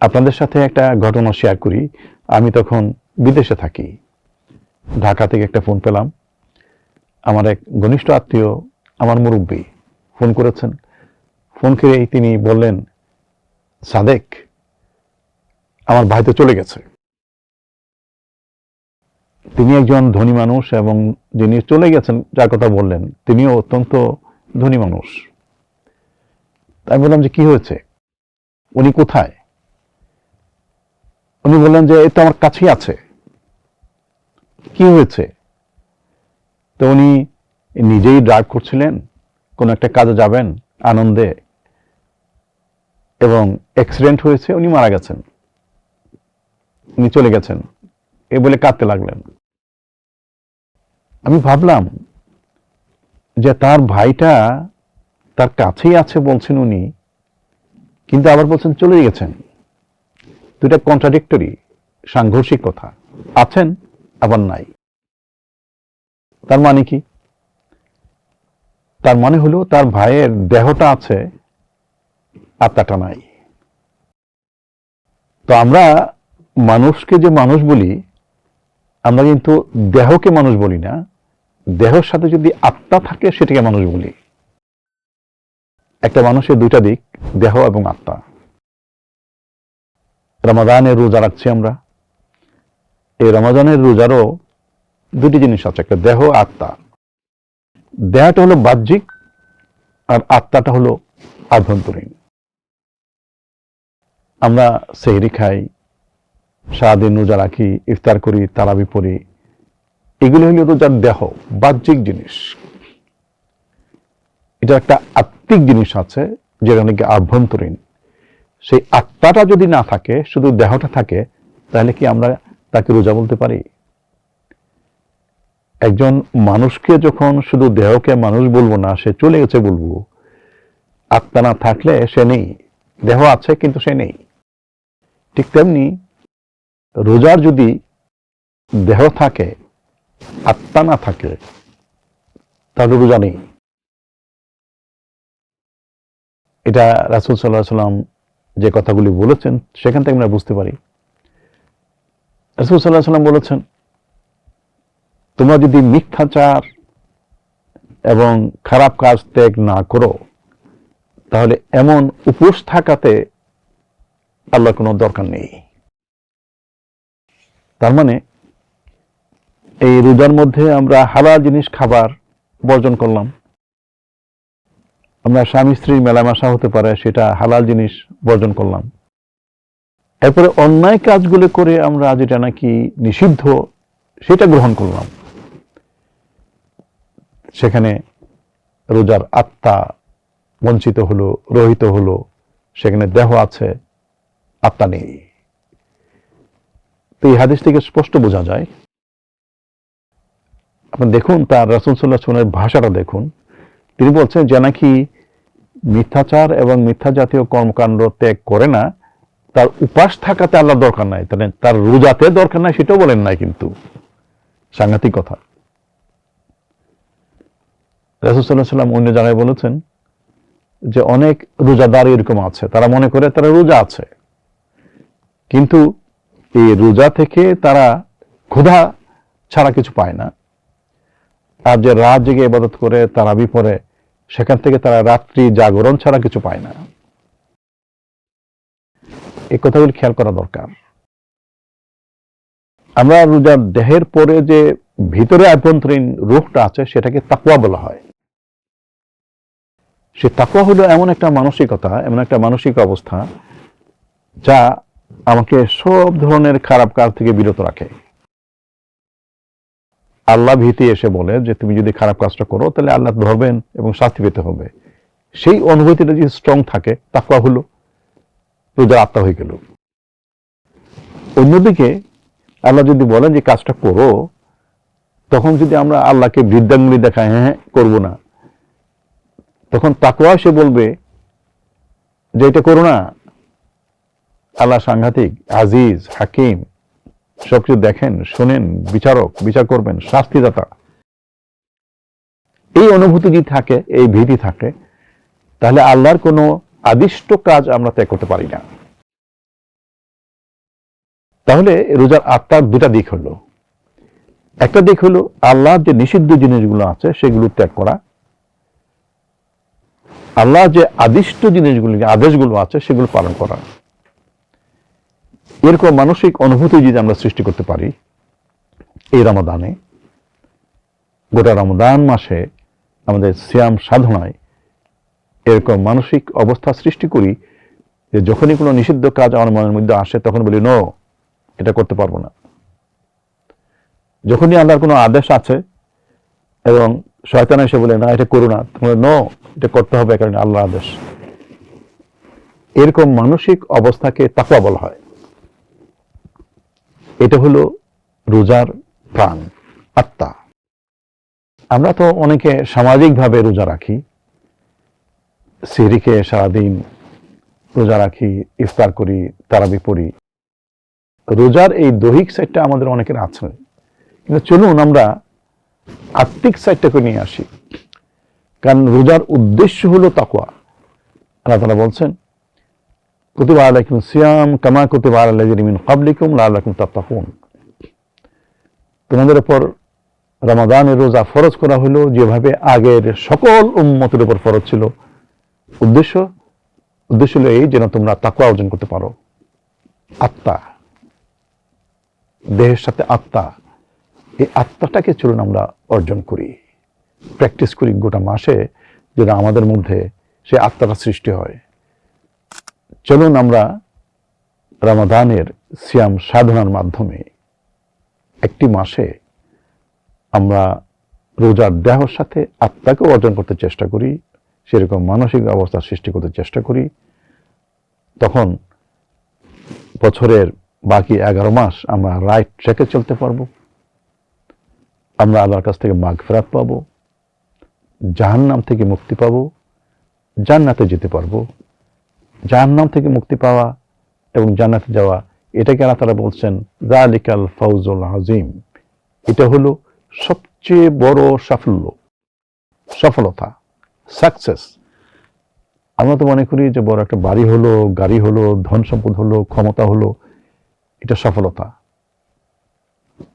আপনাদের সাথে একটা ঘটনা শেয়ার করি। আমি তখন বিদেশে থাকি। ঢাকা থেকে একটা ফোন পেলাম। আমার এক ঘনিষ্ঠ আত্মীয়, আমার মুরব্বী ফোন করেছেন। ফোন করেই তিনি বললেন, সাদেক, আমার ভাই তো চলে গেছে। তিনি একজন ধনী মানুষ এবং যিনি চলে গেছেন, যার কথা বললেন, তিনিও অত্যন্ত ধনী মানুষ। তাই বললাম যে, কি হয়েছে? উনি কোথায়? উনি বললেন যে তো আমার কাছেই আছে। কি হয়েছে? তো উনি নিজেই ড্রাইভ করছিলেন, কোন একটা কাজে যাবেন আনন্দে এবং অ্যাক্সিডেন্ট হয়েছে, উনি মারা গেছেন। উনি চলে গেছেন। এ বলে কাঁদতে লাগলেন। আমি ভাবলাম যে, তার ভাইটা তার কাছেই আছে, বলছেন উনি, কিন্তু আবার বলছেন চলে গেছেন। দুটা কন্ট্রাডিক্টরি সাংঘর্ষিক কথা। আছেন, আবার নাই। তার মানে কি? তার মানে হলো তার ভাইয়ের দেহটা আছে আত্মাটা নাই। তো আমরা মানুষকে যে মানুষ বলি, আমরা কিন্তু দেহকে মানুষ বলি না, দেহের সাথে যদি আত্মা থাকে সেটাকে মানুষ বলি। একটা মানুষের দুইটা দিক, দেহ এবং আত্মা। রমাদানের রোজা রাখছি আমরা। এই রমাদানের রোজারও দুটি জিনিস আছে, একটা দেহ, আত্মা। দেহটা হলো বাহ্যিক আর আত্মাটা হলো আভ্যন্তরীণ। আমরা সেহরি খাই, সারাদিন রোজা রাখি, ইফতার করি, তারাবি পড়ি। এগুলো হলো রোজার দেহ, বাহ্যিক জিনিস। এটা একটা আত্মিক জিনিস আছে, যেটা নাকি আভ্যন্তরীণ। সেই আত্মাটা যদি না থাকে, শুধু দেহটা থাকে, তাহলে কি আমরা তাকে রোজা বলতে পারি? একজন মানুষকে যখন শুধু দেহকে মানুষ বলব না, সে চলে গেছে বলব, আত্মা না থাকলে সে নেই। দেহ আছে কিন্তু সে নেই। ঠিক তেমনি রোজার যদি দেহ থাকে, আত্মা না থাকে, তাহলে রোজা নেই। এটা রাসুল সাল্লাহ সাল্লাম যে কথাগুলি বলেছেন, সেখান থেকে আমরা বুঝতে পারি। রাসুল সাল্লাম বলেছেন, তোমরা যদি মিথ্যাচার এবং খারাপ কাজ ত্যাগ না করো, তাহলে এমন উপোস থাকাতে আল্লাহ কোনো দরকার নেই। তার মানে এই রোজার মধ্যে আমরা হালাল জিনিস, খাবার বর্জন করলাম। আমরা স্বামী স্ত্রীর মেলামেশা হতে পারে, সেটা হালাল জিনিস বর্জন করলাম। এরপরে অন্যায় কাজগুলো করে আমরা যেটা নাকি নিষিদ্ধ, সেটা গ্রহণ করলাম। সেখানে রোজার আত্মা বঞ্চিত হলো, রহিত হলো, সেখানে দেহ আছে, আত্মা নেই। তো এই হাদিস থেকে স্পষ্ট বোঝা যায়। আপনি দেখুন, তার রাসুল সাল্লাহ ভাষাটা দেখুন। তিনি বলছেন যে নাকি মিথ্যাচার এবং মিথ্যা জাতীয় কর্মকাণ্ড ত্যাগ করে না, তার উপাস থাকাতে আল্লাহ দরকার নাই। তাহলে তার রোজাতে দরকার নাই সেটাও বলেন নাই কিন্তু। সাংঘাতিক কথা। রাসুসাল্লাহ সাল্লাম অন্য জায়গায় বলেছেন যে অনেক রোজাদার এরকম আছে, তারা মনে করে তারা রোজা আছে। কিন্তু এই রোজা থেকে তারা ক্ষুধা ছাড়া কিছু পায় না। আর যে রাত জেগে ইবাদত করে তারা বিপরে, সেখান থেকে তারা রাত্রি জাগরণ ছাড়া কিছু পায় না। এই কথাগুলি খেয়াল করা দরকার। আমরা রোজার দেহের পরে যে ভিতরে আভ্যন্তরীণ রোগটা আছে, সেটাকে তাকুয়া বলা হয়। সে তাকুয়া হলো এমন একটা মানসিকতা, এমন একটা মানসিক অবস্থা যা আমাকে সব ধরনের খারাপ কাজ থেকে বিরত রাখে। আল্লাহ ভীতি এসে বলে যে তুমি যদি খারাপ কাজটা করো, তাহলে আল্লাহ ধরবেন এবং শাস্তি পেতে হবে। সেই অনুভূতিটা যদি স্ট্রং থাকে তাকুয়া হলো, রোজার আত্মা হয়ে গেল। অন্যদিকে আল্লাহ যদি বলেন যে কাজটা করো, তখন যদি আমরা আল্লাহকে বৃদ্ধাঙ্গুলি দেখাই হ্যাঁ হ্যাঁ করব না, তখন তাকুয়া সে বলবে যে এটা করো না। আল্লাহ সাংঘাতিক, আজিজ, হাকিম সবকিছু দেখেন, শোনেন, বিচারক, বিচার করবেন, শাস্তিদাতা। এই অনুভূতি যদি থাকে, এই ভীতি থাকে, তাহলে আল্লাহর কোনো আদিষ্ট কাজ আমরা ত্যাগ করতে পারি না। তাহলে রোজার আত্মার দুটা দিক হলো। একটা দিক হলো আল্লাহ যে নিষিদ্ধ জিনিসগুলো আছে, সেগুলো ত্যাগ করা। আল্লাহ যে আদিষ্ট জিনিসগুলো আদেশগুলো আছে, সেগুলো পালন করা। এরকম মানসিক অনুভূতি যদি আমরা সৃষ্টি করতে পারি, এই রমাদানে গোটা রমদান মাসে আমাদের সিয়াম সাধনায় এরকম মানসিক অবস্থা সৃষ্টি করি যে যখনই কোনো নিষিদ্ধ কাজ আমার মনের মধ্যে আসে, তখন বলি নো এটা করতে পারব না। যখনই আল্লাহর কোনো আদেশ আছে এবং শয়তান এসে বলে, না, এটা করো না তোমরা নো এটা করতে হবে কারণ আল্লাহ আদেশ। এরকম মানসিক অবস্থাকে তাকুয়া বলা হয়। এটা হলো রোজার প্রাণ, আত্মা। আমরা তো অনেকে সামাজিকভাবে রোজা রাখি সিহরিকে সারাদিন রোজা রাখি, ইফতার করি, তারাবি পড়ি। রোজার এই দৈহিক সাইডটা আমাদের অনেকের আছে। কিন্তু চলুন আমরা আত্মিক সাইডটাকে নিয়ে আসি। কারণ রোজার উদ্দেশ্য হলো তাকুয়া আল্লাহ তালা বলছেন কুতুবা আলাইকুম সিয়াম কামা কুতুবা আলাইকুম কাবলিকুম লালাকুম তাত্তাকুন তোমাদের উপর রমাদানের রোজা ফরজ করা হলো, যেভাবে আগের সকল উম্মতের উপর ফরজ ছিল। উদ্দেশ্য উদ্দেশ্য হলো এই যেন তোমরা তাকুয়া অর্জন করতে পারো। আত্মা, দেহের সাথে আত্মা, এই আত্মাটাকে চলুন আমরা অর্জন করি। প্র্যাকটিস করি গোটা মাসে যেন আমাদের মধ্যে সে আত্মাটা সৃষ্টি হয়। চলুন আমরা রামাদানের সিয়াম সাধনার মাধ্যমে একটি মাসে আমরা রোজার দেহর সাথে আত্মাকেও অর্জন করতে চেষ্টা করি, সেরকম মানসিক অবস্থা সৃষ্টি করতে চেষ্টা করি। তখন বছরের বাকি এগারো মাস আমরা রাইট ট্র্যাকে চলতে পারব। আমরা আল্লাহর কাছ থেকে মাঘ ফেরাত পাবো, জাহান্নাম থেকে মুক্তি পাবো, জান্নাতে যেতে পারব। জাহান্নাম থেকে মুক্তি পাওয়া এবং জান্নাতে যাওয়া, এটাকে আল্লাহ তারা বলছেন জালিকাল ফাউজুল আজিম এটা হলো সবচেয়ে বড় সাফল্য, সফলতা সাকসেস আমরা তো মনে করি যে বড় একটা বাড়ি হলো, গাড়ি হলো, ধন সম্পদ হলো, ক্ষমতা হলো, এটা সফলতা।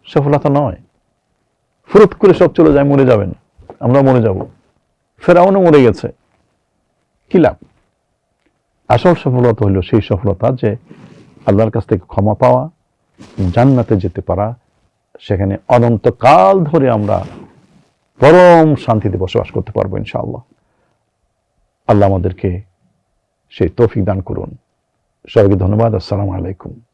সফলতা নয়। ফুরত করে সব চলে যায়, মরে যাবেন। আমরা মরে যাব। ফেরাউনও মরে গেছে। কি লাভ? আসল সফলতা হলো সেই সফলতা যে আল্লাহর কাছ থেকে ক্ষমা পাওয়া, জান্নাতে যেতে পারা, সেখানে অনন্তকাল ধরে আমরা পরম শান্তিতে বসবাস করতে পারব ইনশাআল্লাহ। আল্লাহ আমাদেরকে সেই তৌফিক দান করুন। সবাইকে ধন্যবাদ। আসসালামু আলাইকুম।